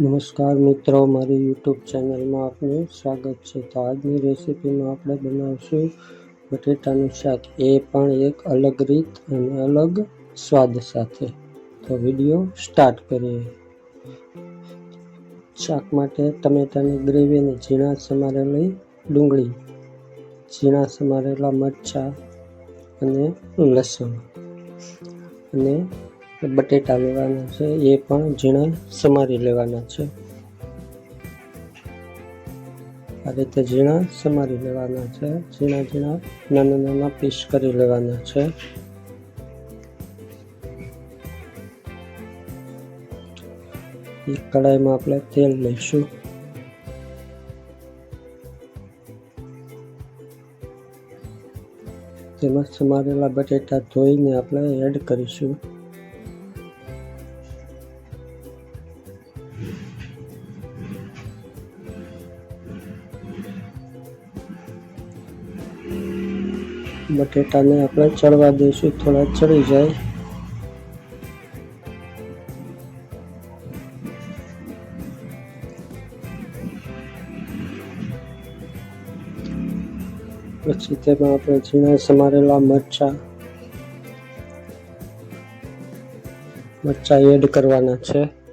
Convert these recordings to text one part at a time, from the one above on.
નમસ્કાર મિત્રો, મારી યુટ્યુબ ચેનલમાં આપનું સ્વાગત છે. તો આજની રેસીપીમાં આપણે બનાવશું બટેટાનું શાક. એ પણ એક અલગ રીત અને અલગ સ્વાદ સાથે. તો વીડિયો સ્ટાર્ટ કરીએ. શાક માટે ટમેટાની ગ્રેવી અને ઝીણા સમારેલી ડુંગળી, ઝીણા સમારેલા મરચાં અને લસણ અને બટેટા લેવાના છે, એ પણ ઝીણા સમારી લેવાના છે. આ રીતે ઝીણા સમારી લેવાના છે, ઝીણા ઝીણા નાના નાના પીસ કરી લેવાના છે. એક કડાઈમાં આપણે તેલ લઈશું. તેમાં સમારેલા બટેટા ધોઈને આપણે એડ કરીશું. બટેટાને આપણે ચડવા દઈશું, થોડા ચડી જાય. પછી તેમાં આપણે ઝીણા સમારેલા મરચાં મરચાં એડ કરવાના છે.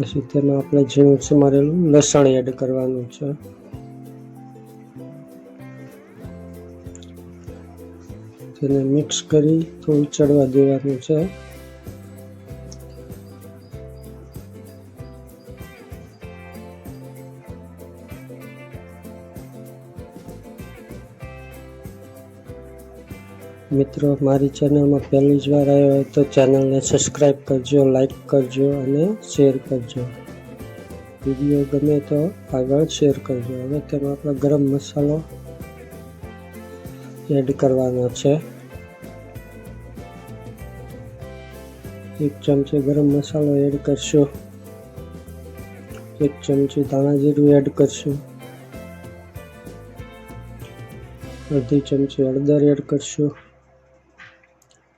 પછી તેમાં આપણે ઝીણું સમારેલું લસણ એડ કરવાનું છે. તેને મિક્સ કરી, થોડું ચડવા દેવાનું છે. મિત્રો, મારી ચેનલમાં પહેલી જ વાર આવ્યો હોય તો ચેનલને સબસ્ક્રાઈબ કરજો લાઈક કરજો અને શેર કરજો. વીડિયો ગમે તો આગળ શેર કરજો. હવે તેમાં આપણે ગરમ મસાલો એડ કરવાનો છે. એક ચમચી ગરમ મસાલો એડ કરશું. એક ચમચી ધાણા જીરું એડ કરશું. અડધી ચમચી હળદર એડ કરશું.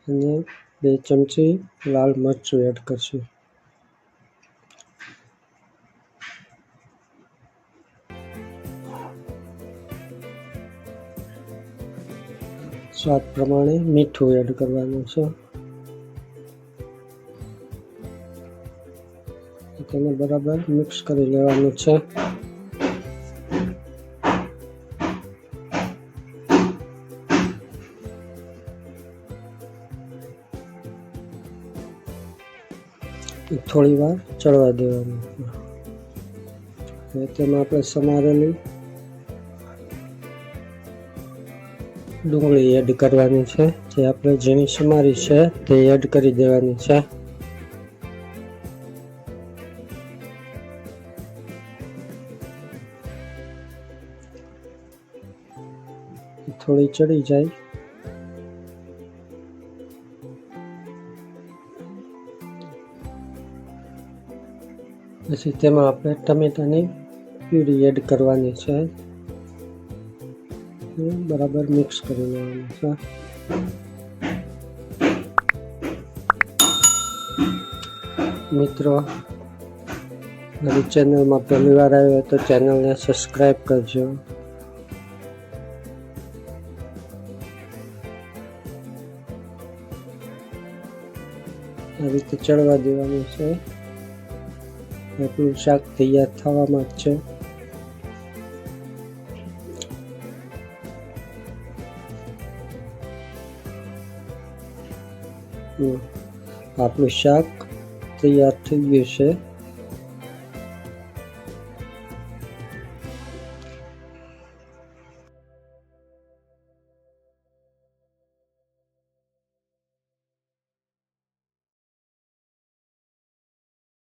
અને બે ચમચી લાલ મરચું એડ કરશું. સ્વાદ પ્રમાણે મીઠું એડ કરવાનું છે. તેને બરાબર મિક્સ કરી લેવાનું છે. થોડી વાર ચડવા દેવાનું. તેમાં આપણે સમારેલી ડુંગળી એડ કરવાની છે. જે આપણે જેની સમારી છે તે એડ કરી દેવાની છે. થોડી ચડી જાય. પછી તેમાં આપણે ટમેટાની પ્યુરી એડ કરવાની છે. બરાબર મિક્સ કરી લેવાનું છે. મિત્રો, મારી ચેનલમાં પહેલી વાર આવ્યો તો ચેનલને સબસ્ક્રાઈબ કરજો. આ રીતે ચડવા દેવાનું છે. આપણું શાક તૈયાર થવામાં જ છે. આપણું શાક તૈયાર થઈ ગયું છે.